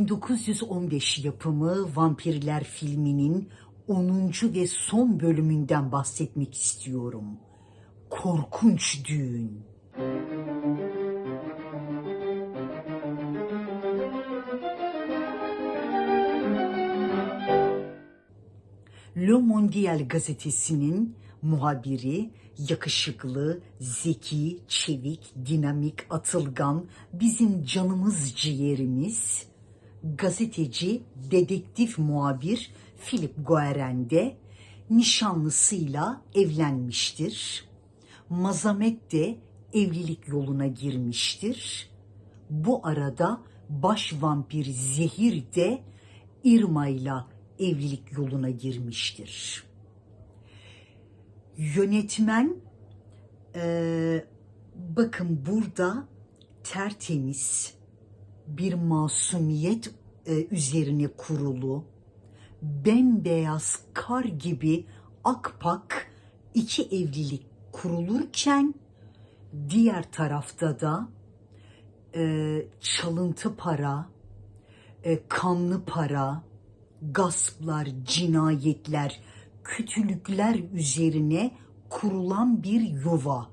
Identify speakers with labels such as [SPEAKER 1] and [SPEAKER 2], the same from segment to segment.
[SPEAKER 1] 1915 yapımı Vampirler filminin 10. ve son bölümünden bahsetmek istiyorum. Korkunç Düğün. Le Mondial gazetesinin muhabiri yakışıklı, zeki, çevik, dinamik, atılgan, bizim canımız ciğerimiz, gazeteci, dedektif muhabir Philip Guerin de nişanlısıyla evlenmiştir. Mazamet de evlilik yoluna girmiştir. Bu arada baş vampir Zehir de Irma ile evlilik yoluna girmiştir. Yönetmen eee, bakın burada tertemiz bir masumiyet e, üzerine kurulu bembeyaz kar gibi akpak iki evlilik kurulurken diğer tarafta da e, çalıntı para, e, kanlı para, gasplar, cinayetler, kötülükler üzerine kurulan bir yuva.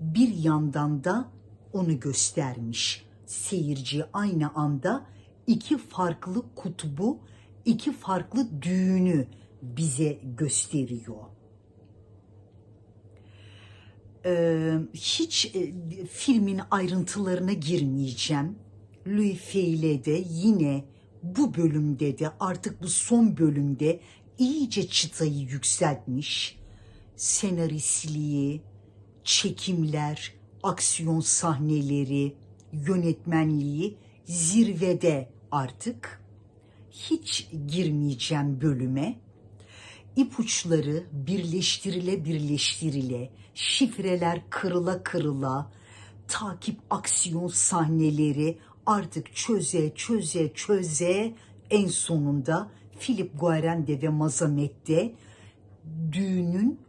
[SPEAKER 1] Bir yandan da onu göstermiş. Seyirci aynı anda iki farklı kutbu, iki farklı düğünü bize gösteriyor. Ee, hiç e, filmin ayrıntılarına girmeyeceğim. Louis Feyle de yine bu bölümde de artık bu son bölümde iyice çıtayı yükseltmiş. Senaristliği, çekimler, aksiyon sahneleri, yönetmenliği zirvede artık. Hiç girmeyeceğim bölüme ipuçları birleştirile birleştirile, şifreler kırıla kırıla, takip aksiyon sahneleri artık çöze çöze çöze en sonunda Philip Guarende ve Mazamet'te düğünün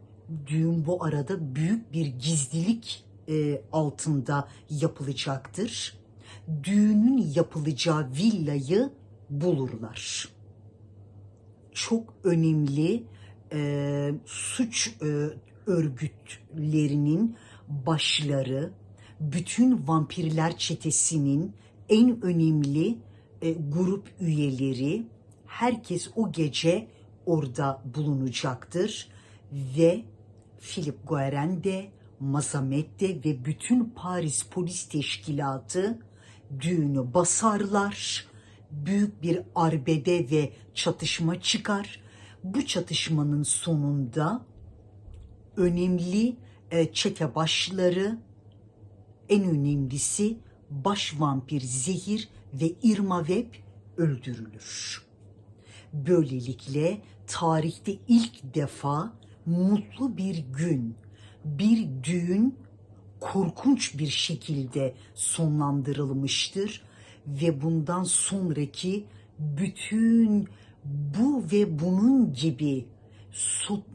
[SPEAKER 1] düğün bu arada büyük bir gizlilik e, altında yapılacaktır. Düğünün yapılacağı villayı bulurlar çok önemli e, suç e, örgütlerinin başları, bütün vampirler çetesinin en önemli e, grup üyeleri, herkes o gece orada bulunacaktır ve Philip Guerin de, Mazamet de ve bütün Paris Polis Teşkilatı düğünü basarlar büyük bir arbede ve çatışma çıkar. Bu çatışmanın sonunda önemli e, çete başları, en önemlisi baş vampir Zehir ve Irma Web öldürülür. Böylelikle tarihte ilk defa mutlu bir gün, bir düğün korkunç bir şekilde sonlandırılmıştır ve bundan sonraki bütün bu ve bunun gibi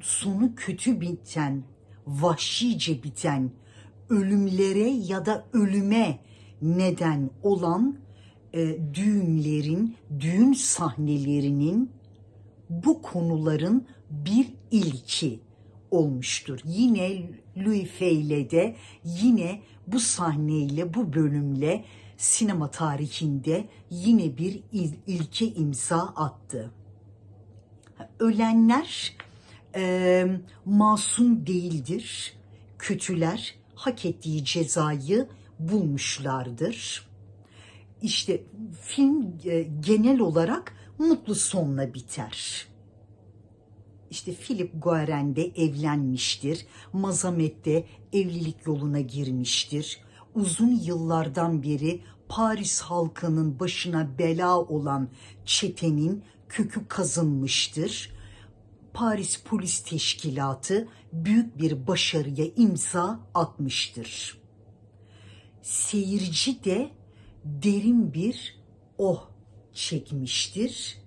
[SPEAKER 1] sonu kötü biten, vahşice biten, ölümlere ya da ölüme neden olan e, düğünlerin, düğün sahnelerinin bu konuların bir ilki olmuştur. Yine Louis Feyle'de yine bu sahneyle, bu bölümle sinema tarihinde yine bir il, ilke imza attı. Ölenler e, masum değildir. Kötüler hak ettiği cezayı bulmuşlardır. İşte film e, genel olarak mutlu sonla biter. İşte Philip Guerin de evlenmiştir. Mazamet de evlilik yoluna girmiştir uzun yıllardan beri Paris halkının başına bela olan çetenin kökü kazınmıştır. Paris Polis Teşkilatı büyük bir başarıya imza atmıştır. Seyirci de derin bir oh çekmiştir.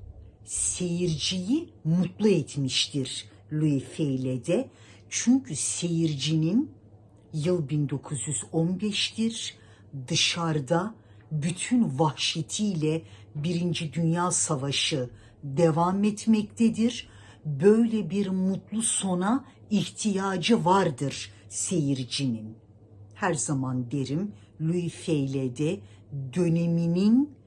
[SPEAKER 1] Seyirciyi mutlu etmiştir Louis Feyle'de. Çünkü seyircinin Yıl 1915'tir. Dışarıda bütün vahşetiyle Birinci Dünya Savaşı devam etmektedir. Böyle bir mutlu sona ihtiyacı vardır seyircinin. Her zaman derim Louis Feyle'de döneminin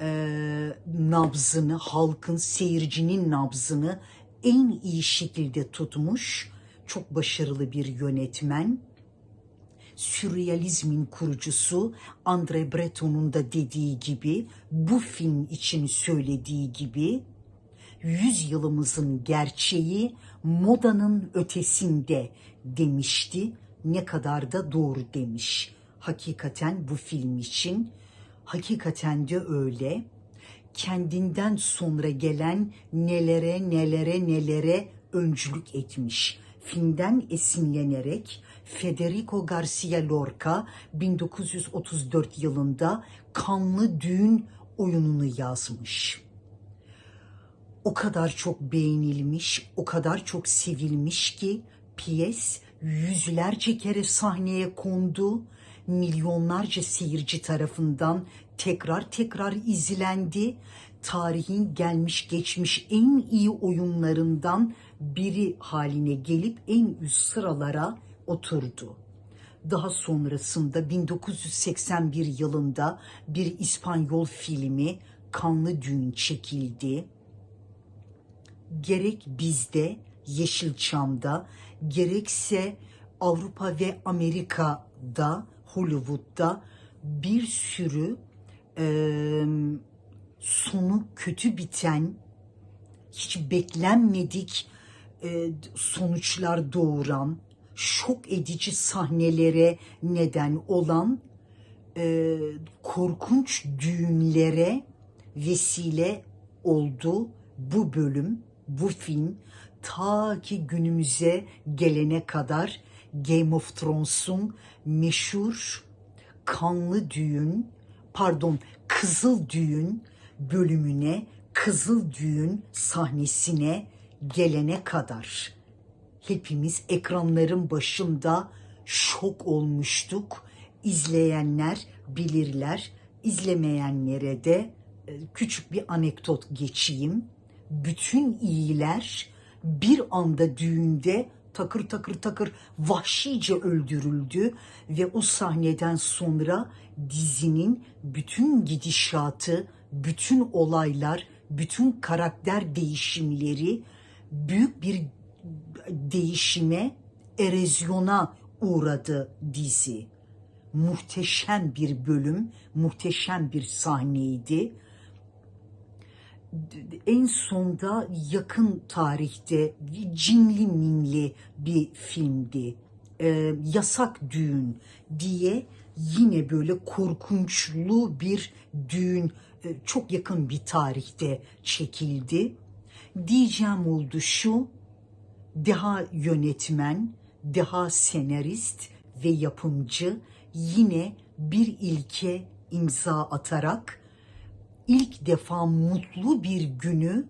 [SPEAKER 1] e, nabzını, halkın, seyircinin nabzını en iyi şekilde tutmuş. Çok başarılı bir yönetmen. Sürrealizmin kurucusu Andre Breton'un da dediği gibi, bu film için söylediği gibi, yüzyılımızın gerçeği modanın ötesinde demişti. Ne kadar da doğru demiş. Hakikaten bu film için hakikaten de öyle. Kendinden sonra gelen nelere nelere nelere öncülük etmiş. Filmden esinlenerek Federico Garcia Lorca 1934 yılında Kanlı Düğün oyununu yazmış o kadar çok beğenilmiş, o kadar çok sevilmiş ki piyes yüzlerce kere sahneye kondu. Milyonlarca seyirci tarafından tekrar tekrar izlendi. Tarihin gelmiş geçmiş en iyi oyunlarından biri haline gelip en üst sıralara oturdu. Daha sonrasında 1981 yılında bir İspanyol filmi Kanlı Düğün çekildi gerek bizde Yeşilçam'da gerekse Avrupa ve Amerika'da Hollywood'da bir sürü e, sonu kötü biten hiç beklenmedik e, sonuçlar doğuran şok edici sahnelere neden olan e, korkunç düğünlere vesile oldu bu bölüm bu film. Ta ki günümüze gelene kadar Game of Thrones'un meşhur kanlı düğün, pardon kızıl düğün bölümüne, kızıl düğün sahnesine gelene kadar hepimiz ekranların başında şok olmuştuk. İzleyenler bilirler, izlemeyenlere de e, küçük bir anekdot geçeyim bütün iyiler bir anda düğünde takır takır takır vahşice öldürüldü ve o sahneden sonra dizinin bütün gidişatı, bütün olaylar, bütün karakter değişimleri büyük bir değişime, erozyona uğradı dizi. Muhteşem bir bölüm, muhteşem bir sahneydi en sonda yakın tarihte cinli minli bir filmdi. Ee, Yasak Düğün diye yine böyle korkunçlu bir düğün e, çok yakın bir tarihte çekildi. Diyeceğim oldu şu, daha yönetmen, daha senarist ve yapımcı yine bir ilke imza atarak ilk defa mutlu bir günü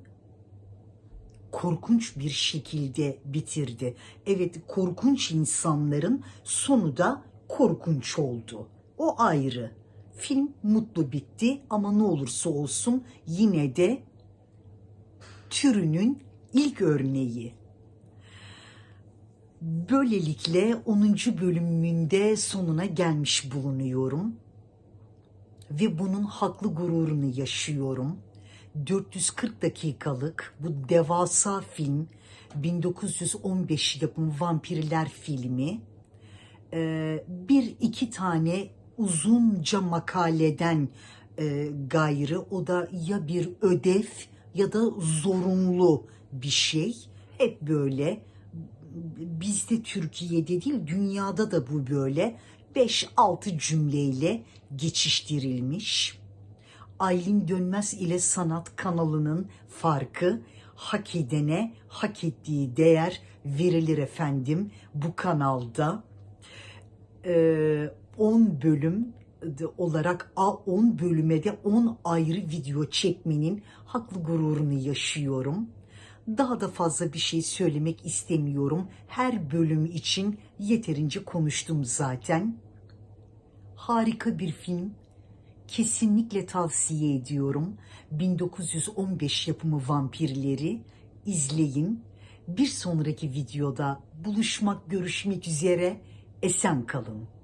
[SPEAKER 1] korkunç bir şekilde bitirdi. Evet korkunç insanların sonu da korkunç oldu. O ayrı. Film mutlu bitti ama ne olursa olsun yine de türünün ilk örneği. Böylelikle 10. bölümünde sonuna gelmiş bulunuyorum ve bunun haklı gururunu yaşıyorum. 440 dakikalık bu devasa film 1915 yapım vampirler filmi e, bir iki tane uzunca makaleden e, gayrı. O da ya bir ödev ya da zorunlu bir şey. Hep böyle bizde Türkiye'de değil dünyada da bu böyle 5-6 cümleyle geçiştirilmiş. Aylin Dönmez ile Sanat kanalının farkı hak edene hak ettiği değer verilir efendim bu kanalda. 10 ee, bölüm olarak 10 bölüme de 10 ayrı video çekmenin haklı gururunu yaşıyorum. Daha da fazla bir şey söylemek istemiyorum. Her bölüm için yeterince konuştum zaten. Harika bir film. Kesinlikle tavsiye ediyorum. 1915 yapımı Vampirleri izleyin. Bir sonraki videoda buluşmak, görüşmek üzere. Esen kalın.